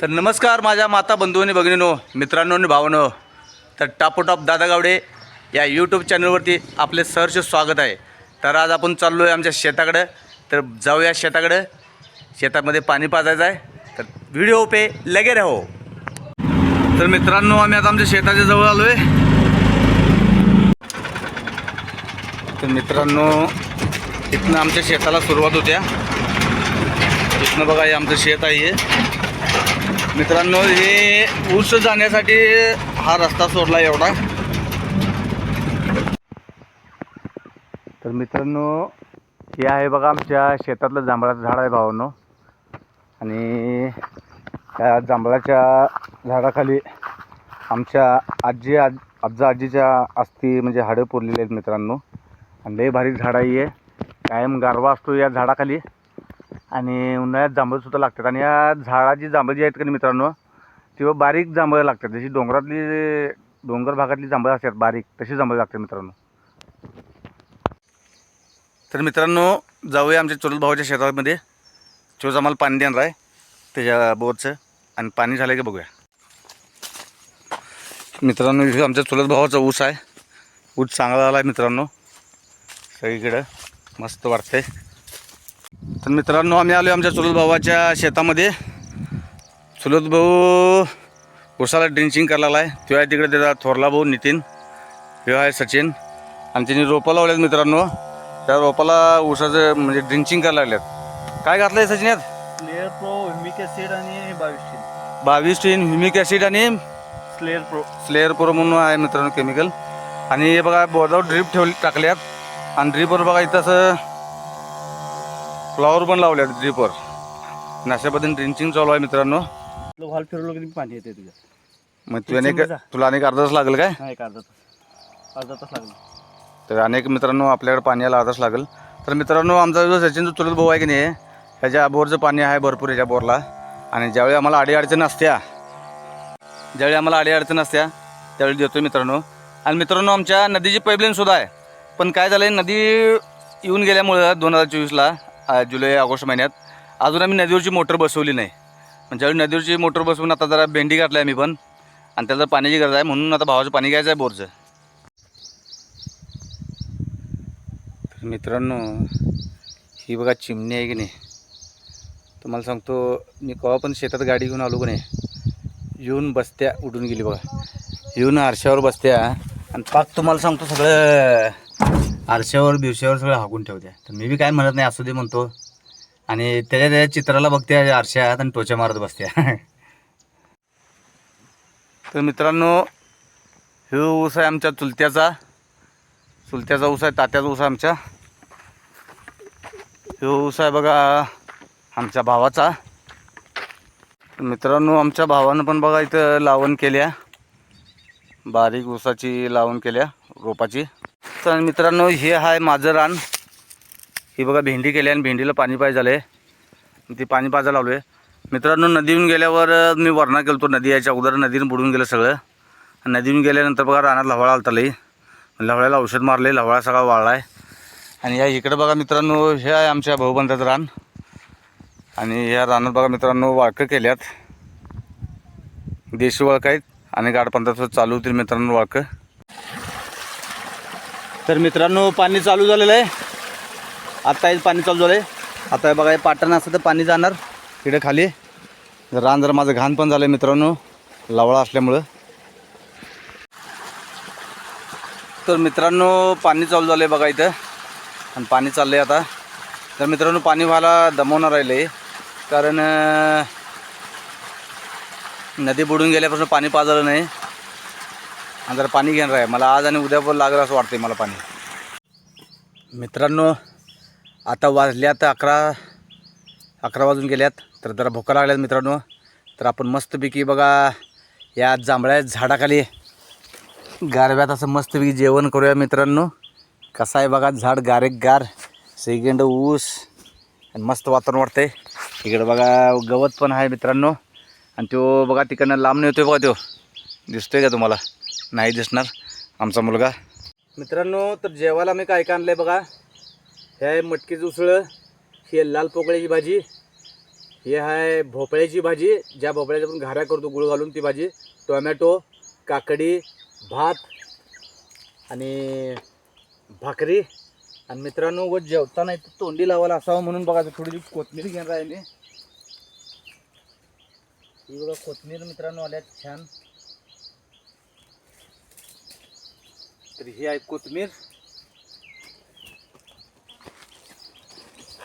तर नमस्कार माझ्या माता बंधू आणि भगिनीनो मित्रांनो आणि भावनो. तर टापोटाप दादा गावडे या यूट्यूब चॅनलवरती आपले सहर्ष स्वागत आहे. तर आज आपण चाललो आहे आमच्या शेताकडं. तर जाऊया शेताकडं. शेतामध्ये पाणी पाजायचं आहे. तर व्हिडिओ पे लगे राहो. तर मित्रांनो आम्ही आता आमच्या शेताच्या जवळ आलो आहे तर मित्रांनो इथनं आमच्या शेताला सुरुवात होत्या इथनं बघा हे आमचं शेत आहे मित्रांनो हे ऊस जाण्यासाठी हा रस्ता सोडला एवढा. तर मित्रांनो हे आहे बघा आमच्या शेतातलं जांभळाचं झाड आहे भावांनो. आणि त्या जांभळाच्या झाडाखाली आमच्या आजी आज आजा आजीच्या अस्थी म्हणजे हाडं पुरलेली आहेत मित्रांनो. आणि लय भारी झाड आहे कायम गारवा असतो या झाडाखाली. आणि उन्हाळ्यात जांभळसुद्धा लागतात. आणि या झाडाची जांभळं जी आहेत का नाही मित्रांनो तेव्हा बारीक जांभळं लागतात. जशी डोंगरातली डोंगर भागातली जांभळं असतात बारीक तशी जांभळं लागतात मित्रांनो. तर मित्रांनो जाऊया आमच्या चुलत भावाच्या शेतामध्ये. चोज आम्हाला पाणी देणार आहे त्याच्या बोरचं. आणि पाणी झालं की बघूया. मित्रांनो इथे आमच्या चुलत भावाचा ऊस आहे. ऊस चांगला आला आहे मित्रांनो. सगळीकडं मस्त वाटतंय तर मित्रांनो आम्ही आलो आमच्या चुलत भावाच्या शेतामध्ये. चुलत भाऊ उसाला ड्रिंचिंग करायला आहे तो आहे तिकडे त्याचा थोरला भाऊ नितीन. ह्यो आहे सचिन. आणि त्यांनी रोपं लावल्यात मित्रांनो. त्या रोपाला ऊसाचं म्हणजे ड्रिंचिंग करायला लागल्यात. काय घातलं आहे सचिन यात? स्लेअर प्रो ह्युमिक ॲसिड आणि बायोस्टीन बावीस टीन ह्युमिक ॲसिड आणि स्लेअर प्रो स्लेअर प्रो म्हणून आहे मित्रांनो केमिकल आणि हे बघा बोर्डावर ड्रीप ठेवली टाकल्यात. आणि ड्रीपवर बघा इथं असं फ्लॉवर पण लावल्यात ड्रीपवर पद्धतीने ड्रिंचिंग चालू आहे मित्रांनो. व्हॉल फिरवलं की पाणी येते तुझ्या मग तू अनेक. तुला अनेक अर्धा तास लागेल काय? हा एक अर्धा तास. अर्धा तास लागला. तर अनेक मित्रांनो आपल्याकडे पाणी यायला अर्धा तास लागेल. तर मित्रांनो आमचा जो सचिन जो चुलत भाऊ आहे की नाही ह्याच्या बोरचं पाणी आहे भरपूर ह्याच्या बोरला. आणि ज्यावेळी आम्हाला अडी अडचण असत्या ज्यावेळी आम्हाला अडी अडचण असत्या त्यावेळी देतो मित्रांनो. आणि मित्रांनो आमच्या नदीची पाईपलाईन सुद्धा आहे. पण काय झालं आहे नदी येऊन गेल्यामुळं दोन हजार चोवीसला जुलै ऑगस्ट महिन्यात. अजून आम्ही नदीवरची मोटर बसवली नाही. म्हणजे पण ज्यावेळी नदीवरची मोटर बसवून आता जरा भेंडी घातली आहे मी पण. आणि त्याला पाण्याची गरज आहे म्हणून आता भावाचं पाणी घ्यायचं आहे बोरचं. तर मित्रांनो ही बघा चिमणी आहे की नाही? तुम्हाला सांगतो मी केव्हा पण शेतात गाडी घेऊन आलो की नाही येऊन बसत्या उडून गेली बघा. येऊन आरशावर बसत्या. आणि पाक तुम्हाला सांगतो सगळं. आरशावर बिरशावर सगळं हाकून ठेवत्या तर मी बी काय म्हणत नाही असू दे म्हणतो. आणि त्याच्या त्या चित्राला बघत्या आरशात आणि टोच्या मारत बसत्या तर मित्रांनो हे ऊस आहे आमच्या चुलत्याचा. चुलत्याचा ऊस आहे तात्याचा ऊस आहे आमच्या. हे ऊस आहे बघा आमच्या भावाचा. मित्रांनो आमच्या भावानं पण बघा इथं लावण केल्या. बारीक ऊसाची लावण केल्या रोपाची. तर मित्रांनो हे आहे माझं रान. ही बघा भेंडी केली आणि भेंडीला पाणी पाय झालं आहे ती पाणी पाजायला लावलो आहे मित्रांनो नदीहून गेल्यावर मी वरणा केलो तो नदी याच्या अगोदर. नदीनं बुडून गेलं सगळं. नदीहून गेल्यानंतर बघा रानात लवळा आलता लई लव्हाळ्याला औषध मारले लवळा सगळा वाळला आहे आणि या इकडं बघा मित्रांनो हे आहे आमच्या भाऊबंधाचं रान. आणि या रानात बघा मित्रांनो वाळकं केल्यात. देशी वळक आहेत आणि गाडपंथाचं चालू होतील मित्रांनो वाळकं. तर मित्रांनो पाणी चालू झालेलं आहे. आत्ता हे पाणी चालू झालं आहे आता बघा हे पाटण असतं तर पाणी जाणार इकडे खाली. रान जर माझं घाण पण झालं आहे मित्रांनो लवळा असल्यामुळं. तर मित्रांनो पाणी चालू झालं आहे बघा इथं. आणि पाणी चाललं आहे आता. तर मित्रांनो पाणी व्हायला दमवणार राहिले कारण नदी बुडून गेल्यापासून पाणी पाजलं नाही. आणि जरा पाणी घेणार आहे मला आज आणि उद्या पण लागलं असं वाटतंय मला पाणी. मित्रांनो आता वाजल्यात अकरा अकरा वाजून गेल्यात तर जरा भुका लागल्यात मित्रांनो. तर आपण मस्तपैकी बघा या जांभळ्या झाडाखाली गारव्यात असं मस्तपैकी जेवण करूया मित्रांनो. कसं आहे बघा झाड गारेक गार सेकंड ऊस आणि मस्त वातावरण वाटतंय. इकडं बघा गवत पण आहे मित्रांनो. आणि तो बघा तिकडनं लांब येतोय बघा तो. दिसतोय का तुम्हाला? नाही दिसणार आमचा मुलगा. मित्रांनो तर जेवायला मी काय काय आणलं आहे बघा. हे आहे मटकीचं उसळं ही आहे लाल पोकळ्याची भाजी हे आहे भोपळ्याची भाजी. ज्या भोपळ्याच्या आपण घाऱ्या करतो गुळ घालून ती भाजी. टोमॅटो काकडी भात आणि भाकरी. आणि मित्रांनो व जेवताना इथं तोंडी लावायला असावं म्हणून बघा थोडी कोथमीर घेऊन राहिली. ही बघा कोथमीर मित्रांनो आल्या छान. तर ही आहे कोथमीर.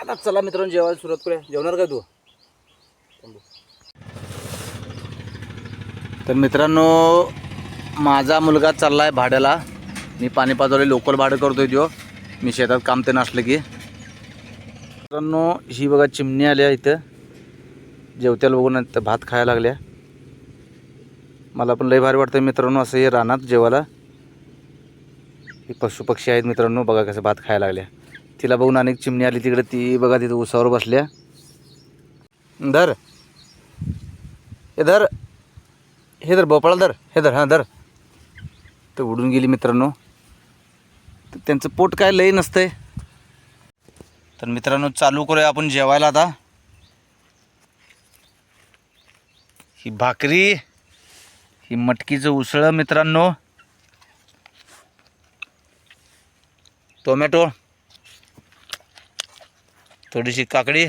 आता चला मित्रांनो जेवायला सुरुवात करूया. जेवणार काय तू? तर मित्रांनो माझा मुलगा चालला आहे भाड्याला. मी पाणी पाजवले लोकल भाडं करतोय तो मी शेतात काम ते नसलं की. मित्रांनो ही बघा चिमणी आल्या इथं. जेवत्याला बघून भात खायला लागल्या. मला पण लय भारी वाटतं मित्रांनो असं हे रानात जेवायला. ही पशुपक्षी आहेत मित्रांनो बघा कसं भात खायला लागल्या. तिला बघून अनेक चिमणी आली तिकडे ती बघा तिथं उसावर बसल्या. धर. हे धर. हे धर भोपाळा धर. हे धर हां धर. तर उडून गेली मित्रांनो. तर त्यांचं पोट काय लई नसतंय. तर मित्रांनो चालू करूया आपण जेवायला आता. ही भाकरी ही मटकीचं उसळं मित्रांनो. टोमॅटो थोडीशी काकडी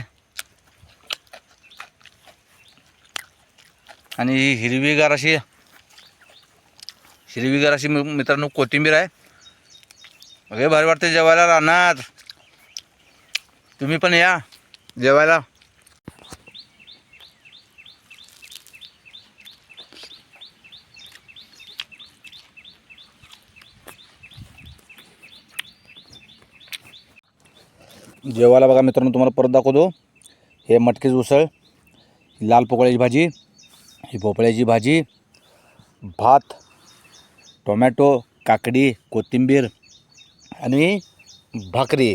आणि ही हिरवीगार अशी हिरवीगार अशी मित्रांनो कोथिंबीर आहे. अगे भारी वाटते जेवायला रानात. तुम्ही पण या जेवायला. जेवायला बघा मित्रांनो तुम्हाला परत दाखवतो. हे मटकीच उसळ लाल पोकळ्याची भाजी ही भोपळ्याची भाजी भात टोमॅटो काकडी कोथिंबीर आणि भाकरी.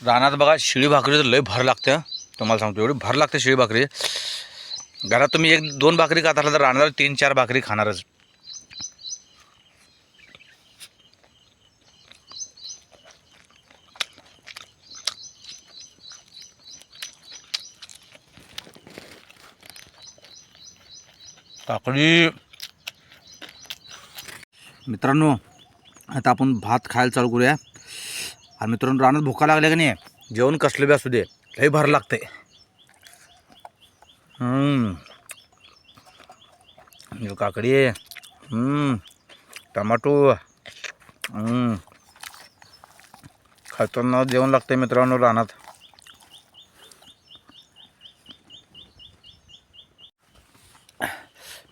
रानात बघा शिळी भाकरी तर लय भर लागते तुम्हाला सांगतो एवढी भर लागते शिळी भाकरी. घरात तुम्ही एक दोन भाकरी खात असला तर राहणार तीन चार भाकरी खाणारच. काकडी मित्रांनो आता आपण भात खायला चालू करूया. आणि मित्रांनो रानात भुका लागल्या का नाही? जेवण कसलं बी असू दे लई भर लागते काकडी टमाटो. हम्म. खाताना जेवण लागते मित्रांनो रानात.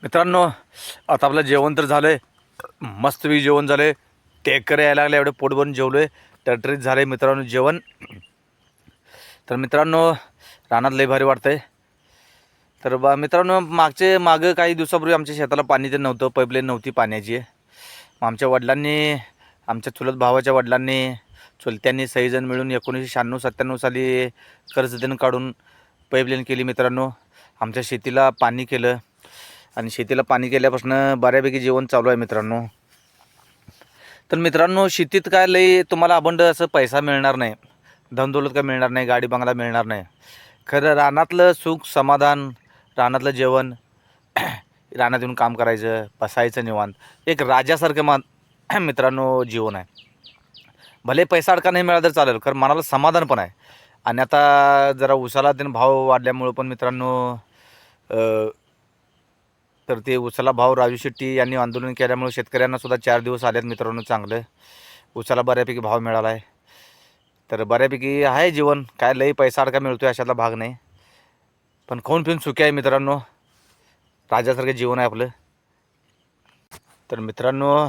मित्रांनो आता आपलं जेवण तर झालं आहे मस्तपैकी जेवण झालं आहे टेकर यायला लागले एवढं पोट भरून जेवलो आहे टरटरीत झालं आहे मित्रांनो जेवण. तर मित्रांनो रानात लई भारी वाटतं आहे तर बा मित्रांनो मागचे मागं काही दिवसापूर्वी आमच्या शेताला पाणी ते नव्हतं पाईपलाईन नव्हती पाण्याची. मग आमच्या वडिलांनी आमच्या चुलत भावाच्या वडिलांनी चुलत्यांनी सहीजण मिळून एकोणीसशे शहाण्णव सत्त्याण्णव साली कर्ज देणं काढून पाईपलाईन केली मित्रांनो. आमच्या शेतीला पाणी केलं. आणि शेतीला पाणी केल्यापासून बऱ्यापैकी जेवण चालू आहे मित्रांनो. तर मित्रांनो शेतीत काय लई तुम्हाला अबंड असं पैसा मिळणार नाही. धनदौलत काय मिळणार नाही गाडी बंगला मिळणार नाही. खरं रानातलं सुख समाधान रानातलं जेवण रानात येऊन काम करायचं बसायचं निवांत एक राजासारखं मा मित्रांनो जीवन आहे. भले पैसा अडका नाही मिळाला तर चालेल कारण मनाला समाधान पण आहे. आणि आता जरा उसाला त्यानं भाव वाढल्यामुळं पण मित्रांनो तर ते उसाला भाव राजू शेट्टी यांनी आंदोलन केल्यामुळे शेतकऱ्यांना सुद्धा चार दिवस आलेत मित्रांनो चांगलं. उसाला बऱ्यापैकी भाव मिळाला आहे तर बऱ्यापैकी आहे जीवन. काय लई पैसा अडका मिळतो आहे अशातला भाग नाही. पण खाऊन पिऊन सुखी आहे मित्रांनो. राजासारखं जीवन आहे आपलं. तर मित्रांनो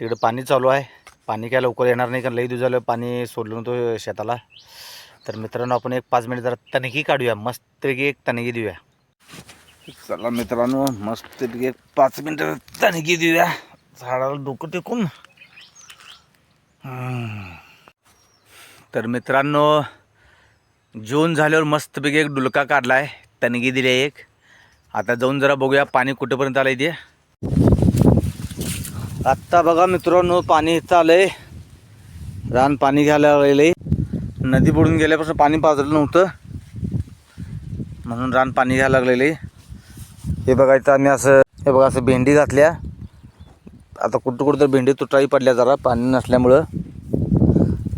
तिकडं पाणी चालू आहे. पाणी काय लवकर येणार नाही कारण लई दिवस झालं पाणी सोडलं नव्हतं शेताला. तर मित्रांनो आपण एक पाच मिनिट जरा तणकी काढूया. मस्तपैकी एक तणकी देऊया. चला मित्रांनो मस्तपैकी एक पाच मिनटं तणकी देऊया झाडाला डोकं टेकून. तर मित्रांनो जून झाल्यावर मस्तपैकी एक डुलका काढला आहे तणगी दिली आहे एक. आता जाऊन जरा बघूया पाणी कुठेपर्यंत आलं आहे ते. आत्ता बघा मित्रांनो पाणी इथं आलं आहे रान पाणी घ्यायला गेले नदी बुडून गेल्यापासून पाणी पाजलं नव्हतं. म्हणून रान पाणी घ्यायला लागलेली हे बघायचं आम्ही असं हे बघा असं भेंडी घातल्या. आता कुठं कुठं तर भेंडी तुटाई पडल्या जरा पाणी नसल्यामुळं.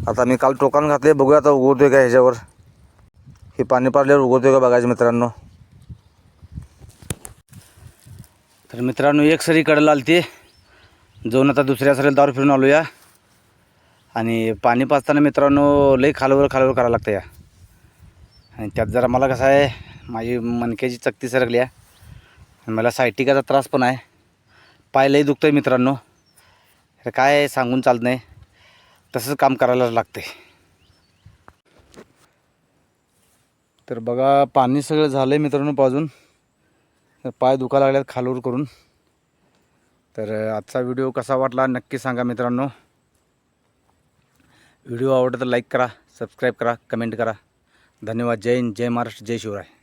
आता मी काल टोकान घातले बघूया आता उगवतोय का ह्याच्यावर. हे पाणी पाडल्यावर उगवतोय का बघायचं मित्रांनो. तर मित्रांनो एक सरी कडला आलती. जाऊन आता दुसऱ्या सरीला दारू फिरून आलो या आणि पाणी पाजताना मित्रांनो लई खालवर खालवर करावं लागतं या. आणि त्यात जरा मला कसं आहे माझी मनक्याची चकती सरकली आहे मला सायटिकाचा त्रास पण आहे. पाय लई दुखतं आहे मित्रांनो काय सांगून चालत नाही. तसंच काम करायला लागते तर बघा पाणी सगळं झालं आहे मित्रांनो पाजून. तर पाय दुखा लागल्यात खालवर करून. तर आजचा व्हिडिओ कसा वाटला नक्की सांगा मित्रांनो. व्हिडिओ आवडला तर लाईक करा सबस्क्राईब करा कमेंट करा. धन्यवाद. जय हिंद जय महाराष्ट्र जय शिवराय.